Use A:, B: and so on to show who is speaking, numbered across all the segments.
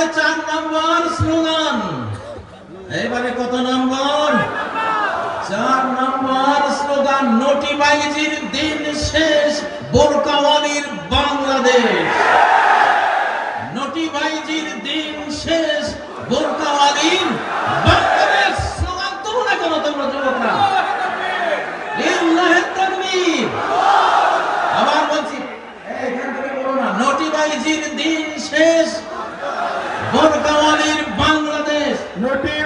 A: এবারে চার নম্বর স্লোগান। এবারে কত নম্বর? চার নম্বর স্লোগান, নটি বাইজির দিন শেষ বোরকাওয়ালির বাংলাদেশ। নটি বাইজির দিন শেষ বোরকাওয়ালির বাংলাদেশ। স্লোগান তো তোমরা কেন তোমরা যুবকরা। আমার বলছি এখান থেকে বলো না,
B: নটি বাইজির দিন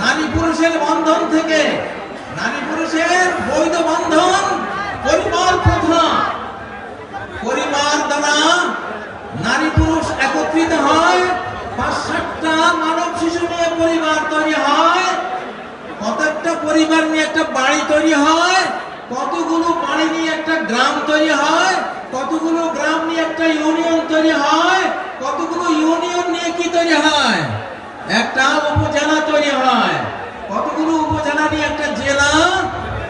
A: নারী পুরুষের বন্ধন থেকে, নারী পুরুষের বৈধ বন্ধন পরিবার প্রথা। পরিবার দ্বারা নারী পুরুষ একত্রিত হয় পাঁচ সাতটা মানব শিশু নিয়ে পরিবার তৈরি হয় কত একটা পরিবার নিয়ে একটা বাড়ি তৈরি হয়, কতগুলো বাড়ি নিয়ে একটা গ্রাম তৈরি হয়, কতগুলো গ্রাম নিয়ে একটা ইউনিয়ন তৈরি হয়, কতগুলো ইউনিয়ন নিয়ে কি তৈরি হয়? একটা উপজেলা তৈরি হয়। কতগুলো উপজেলা নিয়ে একটা জেলা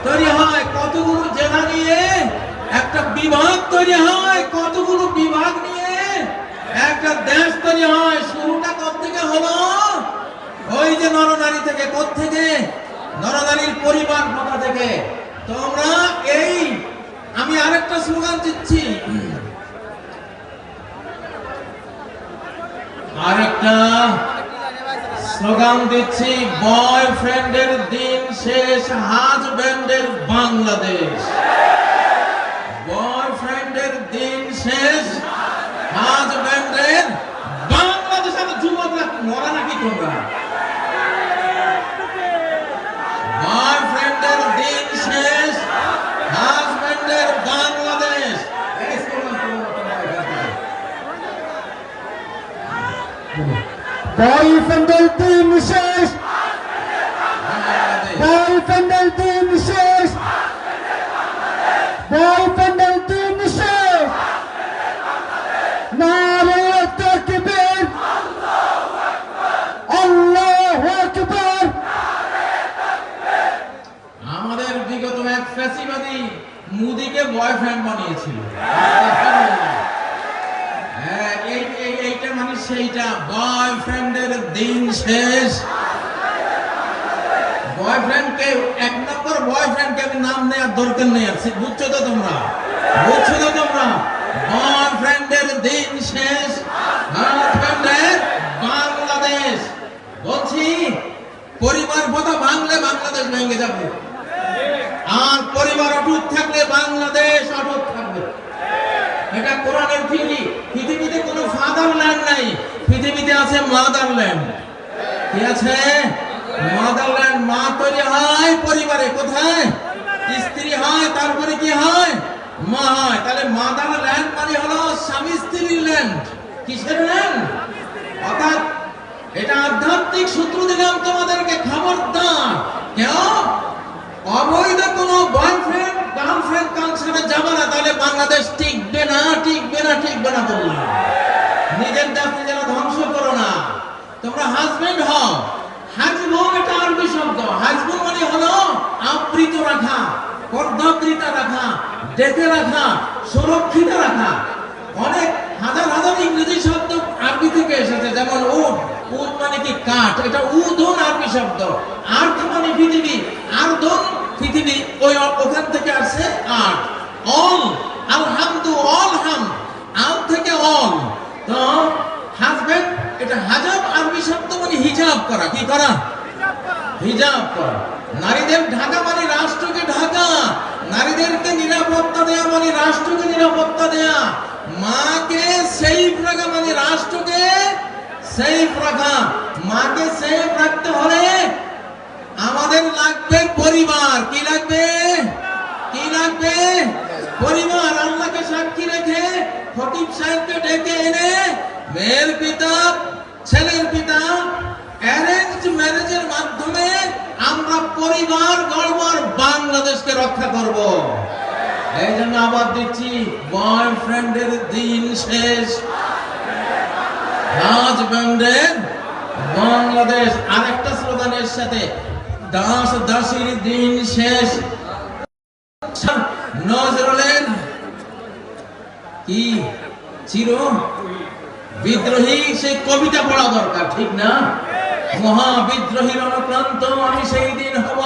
A: তৈরি হয়? কতগুলো জেলা নিয়ে একটা বিভাগ তৈরি হয়? কতগুলো বিভাগ নিয়ে একটা দেশ তৈরি হয়? শুরুটা থেকে হলো? ওই যে নরনারী থেকে থেকে নরনারীর পরিবার কথা থেকে? তোমরা এই, আমি আরেকটা স্লোগান দিচ্ছি। আরেকটা স্লোগান দিচ্ছি, বয়ফ্রেন্ডের দিন শেষ, হাজব্যান্ডের বাংলাদেশ। বয়ফ্রেন্ডের দিন শেষ, হাজব্যান্ডের বাংলাদেশ। আর যুবকরা মরা নাকি তোমরা? বয়ফ্রেন্ডের দিন শেষ।
B: বয়ফ্রেন্ডের দিন শেষ বয়ফ্রেন্ডের দিন শেষ নারায় তাকবীর আল্লাহু আকবার
A: আমাদের বিগত এক ফ্যাসিবাদী মুদিকে বয়ফ্রেন্ড বানিয়েছিল। হ্যাঁ, এই- এই- এইটা মানে সেইটা বয়ফ্রেন্ডের দিন শেষ। বয়ফ্রেন্ডকে এক নম্বর বয়ফ্রেন্ডকে আমি নাম নেওয়ার দরকার নেই বুঝছ তো তোমরা? বুঝছ তো তোমরা? বয়ফ্রেন্ডের দিন শেষ। বাংলাদেশ। বলছি, পরিবার কথা ভাঙলে বাংলাদেশ ভেঙে যাবে। আর পরিবার অটুট থাকলে বাংলাদেশ অটুট থাকবে। এটা কোরআনের থিওরি পৃথিবীতে কোনো ফাদারল্যান্ড নাই। আছে মাদারল্যান্ড? কি আছে? মাদারল্যান্ড মা তৈরি হয় পরিবারে, কোথায়? স্ত্রী হয়, তারপরে কি হয়? মা হয়। তাহলে মাদারল্যান্ড মানে হলো স্বামী স্ত্রীর ল্যান্ড কিসের ল্যান্ড অর্থাৎ এটা আধ্যাত্মিক সূত্র দিলাম তোমাদেরকে, খবরদার। কেন? অবৈধ কোনো বয়ফ্রেন্ড গার্লফ্রেন্ড কালচারে যাবে না, তাহলে বাংলাদেশ টিকবে না টিকবে না টিকবে না বললাম নিজের দেশ নিজেরা ধ্বংস করো না তোমরা হাজবেন্ড হও হাজবন এটা আরবি শব্দ হাজবন মানে হলো আবৃত রাখা পর্দাবৃতা রাখা ডেকে রাখা, সুরক্ষিত রাখা। অনেক হাজার হাজার ইংরেজি শব্দ আরবি থেকে এসেছে, যেমন উট। উট মানে কি কাঠ? এটা উদন আরবি শব্দ। আর্থ মানে পৃথিবী। আর্ধন পৃথিবী, ওই ওখান থেকে আসছে আর্ট অল, আলহামদু অল হাম আল থেকে অল। তো হাজবেন্ড এটা হাজাব আরবি শব্দ মানে হিজাব করা। কি করা? হিজাব করা। নারীদের ঢাকা মানে রাষ্ট্রকে ঢাকা। নারীদেরকে নিরাপত্তা দেয়া মানে রাষ্ট্রকে নিরাপত্তা দেয়া। মাকে সেফ রাখা মানে রাষ্ট্রকে সেফ রাখা। মাকে সেফ রাখতে হলে আমাদের লাগবে পরিবার। কি লাগবে? কি লাগবে? পরিবার। আল্লাহকে সাক্ষী রেখে ফকিব সাহেবকে ডেকে এনে মেয়ের পিতা, ছেলের পিতা অ্যারেঞ্জ ম্যারেজের মাধ্যমে আমরা পরিবার গড়ব বাংলাদেশকে রক্ষা করব। এই জন্য আবার দিচ্ছি বয়ফ্রেন্ডের দিন শেষ। হাজব্যান্ডের বাংলাদেশ আরেকটা সাথে, দাস দাসীর দিন শেষ। কি চির বিদ্রোহী সেই কবিতা পড়া দরকার, ঠিক না? মহা বিদ্রোহীর অনুক্রান্ত আমি সেই দিন হব,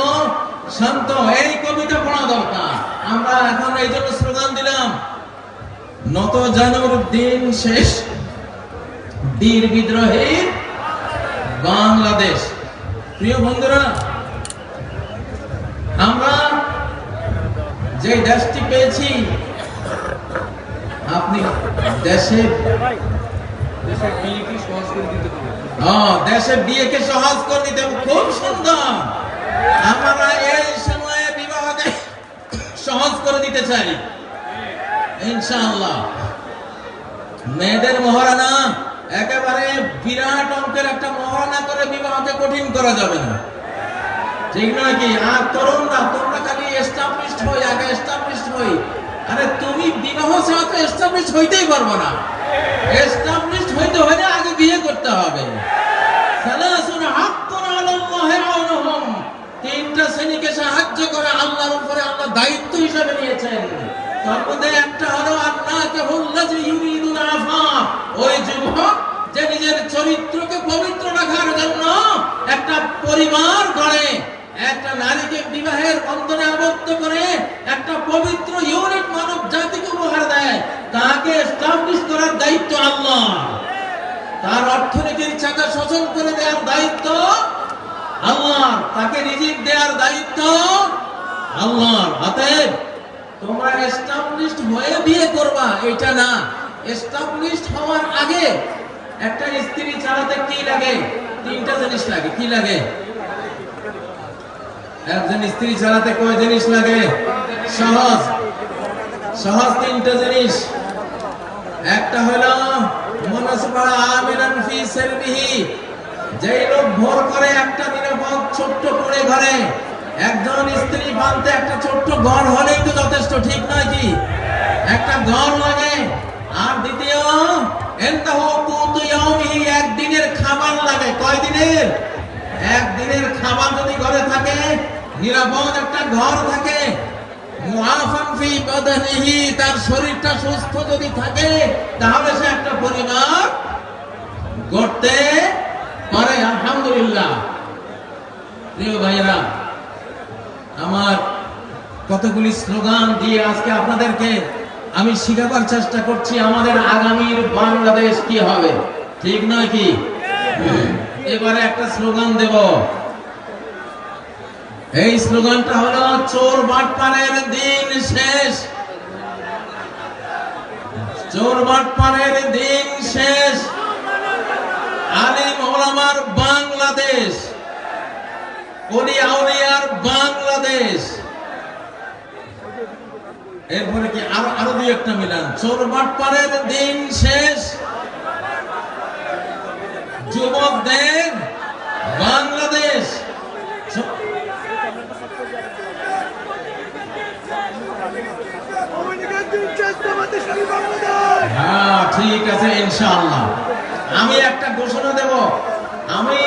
A: শান্ত, এই কবিতা পড়া দরকার। আমরা এখন এই জন্য স্লোগান দিলাম নত জানুর দিন শেষ বীর বিদ্রোহীর বাংলাদেশ। প্রিয় বন্ধুরা আমরা যে দেশটি পেয়েছি আপনি দেশের
C: দেশের বিয়েকে সহজ করে দিতে
A: হ্যাঁ। খুব সুন্দর। আমরা দিতে চাই। ইনশাআল্লাহ। মেয়েদের মহারানা একেবারে বিরাট অঙ্কের একটা মহারানা করে বিবাহকে কঠিন করা যাবে না। ঠিক নয় কি? আর তরুণরা তোমরা খালি এস্টাবলিশড হই, আগে এস্টাবলিশড হই। আরে তুমি বিবাহ ছাড়া তো এস্টাবলিশ হইতেই পারব না। এস্টাবলিশড হইতে হলে আগে বিয়ে করতে হবে। তিনটা শ্রেণীকে সাহায্য করে আল্লাহর উপরে আল্লাহ দায়িত্ব হিসেবে নিয়েছেন। তার মধ্যে একটা হলো আল্লাহকে ইউরিদুল আফা ওই যুবক যে নিজের চরিত্রকে পবিত্র রাখার জন্য একটা পরিবার গড়ে, একটা নারীকে বিবাহের বন্ধনে আবদ্ধ করে, একটা পবিত্র ইউনিট মানব জাতিকে উপহার দেয়। তাকে এস্টাবলিশ করার দায়িত্ব আল্লাহ। তার অর্থনীতির চাকা সচল করে দেওয়ার দায়িত্ব আল্লাহ তাকে রিজিক দেওয়ার দায়িত্ব আল্লাহর হাতে। তোমরা এস্টাবলিশড হয়ে বিয়ে করবা এটা না। এস্টাবলিশড হওয়ার আগে একটা স্ত্রী চালাতে কি লাগে? তিনটা জিনিস লাগে, কি লাগে? একজন স্ত্রী চালাতে কয় জিনিস লাগে? সহজ। সহজ তিনটা জিনিস। একটা হলো মনসপড়া আমিনান ফি সেলবিহি। যেই লোক ভোর করে একটা নিরাপদ ছোট্ট করে ঘরে, একজন স্ত্রী বানতে একটা ছোট্ট ঘর হলেই তো যথেষ্ট, ঠিক নয় কি? একটা ঘর লাগে। আর দ্বিতীয় একদিনের খাবার লাগে। কয় দিনের? একদিনের খাবার যদি ঘরে থাকে, নিরাপদ একটা ঘর থাকে। তার শরীরটা সুস্থ যদি থাকে, তাহলে সে একটা পরিবার গড়তে পারে, আলহামদুলিল্লাহ। প্রিয় ভাইরা আমার কতগুলি স্লোগান দিয়ে আজকে আপনাদেরকে আমি শিখাবার চেষ্টা করছি আমাদের আগামীর বাংলাদেশ কি হবে। ঠিক নয় কি? এবারে একটা স্লোগান দেব। এই স্লোগানটা হলো, চোর বাটপানের দিন শেষ। চোর বাটপানের দিন শেষ। আলিম ওলামার বাংলাদেশ অলি বাংলাদেশ। এরপরে কি আরও আরও দুই একটা মিলান। চোর বাটপানের দিন শেষ। যুবকদের বাংলাদেশ। হ্যাঁ ঠিক আছে, ইনশাআল্লাহ। আমি একটা ঘোষণা দেব। আমি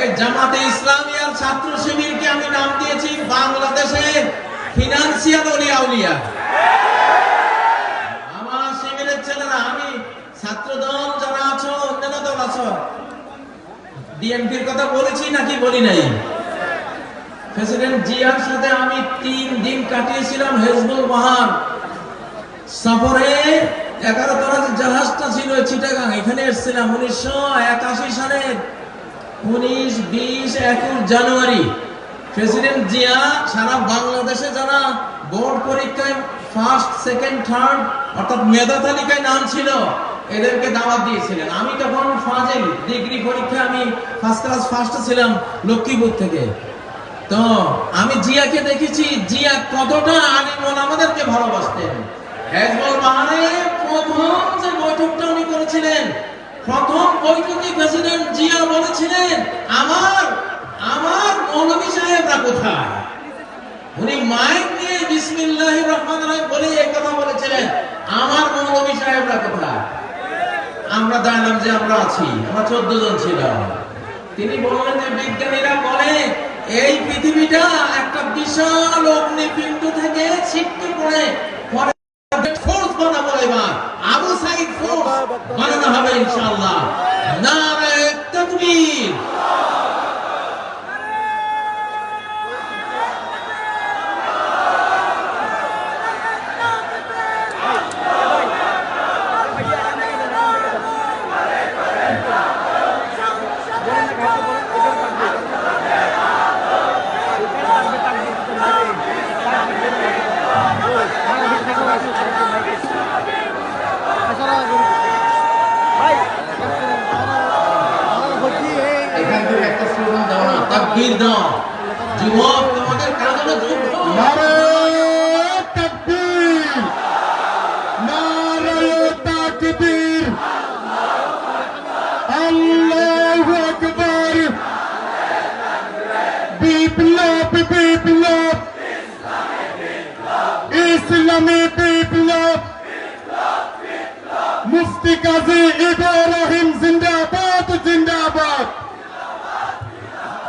A: এই জামাতে ইসলামিয়ার ছাত্র শিবিরকে আমি নাম দিয়েছি বাংলাদেশের ফিনান্সিয়াল অলিয়া উলিয়া আমার শিবিরের ছেলেরা, আমি ছাত্র দল যারা আছো, অন্যান্য দল আছো ডিএমপির কথা বলেছি নাকি বলি নাই? প্রেসিডেন্ট জিয়ার সাথে আমি তিন দিন কাটিয়েছিলাম হেজবুল বাহার। সফরে এগারো তলা যে জাহাজটা ছিল চিটাগাং, এখানে এসেছিলাম উনিশশো একাশি সালের উনিশ, বিশ, একুশ জানুয়ারি। প্রেসিডেন্ট জিয়া সারা বাংলাদেশে যারা বোর্ড পরীক্ষায় ফার্স্ট সেকেন্ড থার্ড অর্থাৎ মেধা তালিকায় নাম ছিল, এদেরকে দাওয়াত দিয়েছিলেন। আমি তখন ফাজেল ডিগ্রি পরীক্ষায় আমি ফার্স্ট ক্লাস ফার্স্ট ছিলাম লক্ষ্মীপুর থেকে। তো আমি জিয়াকে দেখেছি, জিয়া কতটা আলিম আমাদেরকে ভালোবাসতেন। হেজবুল বাহারে প্রথম যে বৈঠকটা উনি করেছিলেন, প্রথম বৈঠকে প্রেসিডেন্ট জিয়া বলেছিলেন, আমার আমার মৌলভী সাহেবরা কোথায়? উনি মাইক নিয়ে বিসমিল্লাহির রহমানির রহিম বলে এই কথা বলেছিলেন, আমার মৌলভী সাহেবরা কোথায়? আমরা জানলাম যে আমরা আছি, আমরা চোদ্দ জন ছিলাম। তিনি বললেন যে বিজ্ঞানীরা বলে, এই পৃথিবীটা একটা বিশাল অগ্নিপিণ্ড থেকে ছিটকে পড়ে বানানো হবে ইনশাআল্লাহ নারায়ে তাকবীর তাকবীর দাও যুবক তোমাদের কাজ হলো যুদ্ধ
B: নারে তাকবীর নারে তাকবীর আল্লাহু আকবার বিপ্লব বিপ্লব ইসলামী বিপ্লব মুফতি কাজী ইব্রাহিম জিন্দাবাদ জিন্দাবাদ নারায়ে তাকবীর আল্লাহু আকবার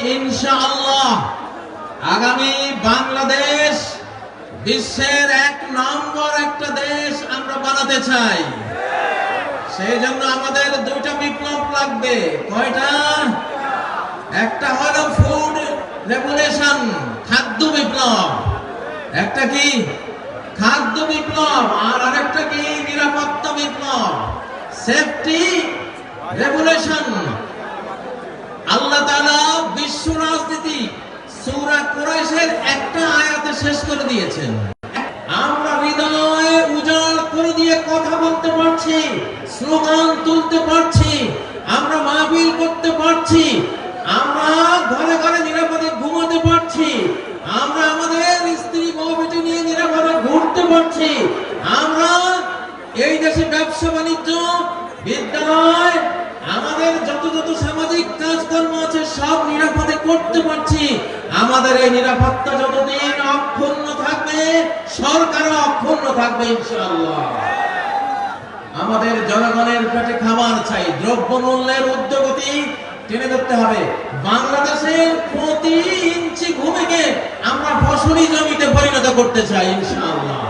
A: ইনশাআল্লাহ। আগামী বাংলাদেশ বিশ্বের এক নম্বর একটা দেশ আমরা বানাতে চাই। সেই জন্য আমাদের দুইটা বিপ্লব লাগবে। কয়টা? একটা হলো ফুড রেগুলেশন খাদ্য বিপ্লব। একটা কি? খাদ্য বিপ্লব। আর আরেকটা কি? নিরাপত্তা বিপ্লব। সেফটি রেগুলেশন আল্লাহ বিশ্ব রাজনীতি সূরা কুরাইশের একটা আয়াতে শেষ করে দিয়েছেন। আমরা হৃদয়ে উজাড় করে দিয়ে কথা বলতে পারছি, স্লোগান তুলতে পারছি, আমরা মাহফিল করতে পারছি, আমরা ঘরে ঘরে নিরাপদে ঘুমাতে পারছি, আমরা আমাদের স্ত্রী বউ বেটি নিয়ে নিরাপদে ঘুরতে পারছি, আমরা এই দেশে ব্যবসা বাণিজ্য, বিদ্যালয়, আমাদের যত যত সামাজিক কাজকর্ম আছে সব নিরাপদে করতে পারছি আমাদের এই নিরাপত্তা যতদিন অক্ষুণ্ণ থাকবে, সরকারও অক্ষুণ্ণ থাকবে ইনশাআল্লাহ। আমাদের জনগণের পেটে খাবার চাই দ্রব্য মূল্যের উদ্যোগতি টেনে ধরতে হবে। বাংলাদেশের প্রতি ইঞ্চি ভূমিকে আমরা ফসলি জমিতে পরিণত করতে চাই ইনশাআল্লাহ।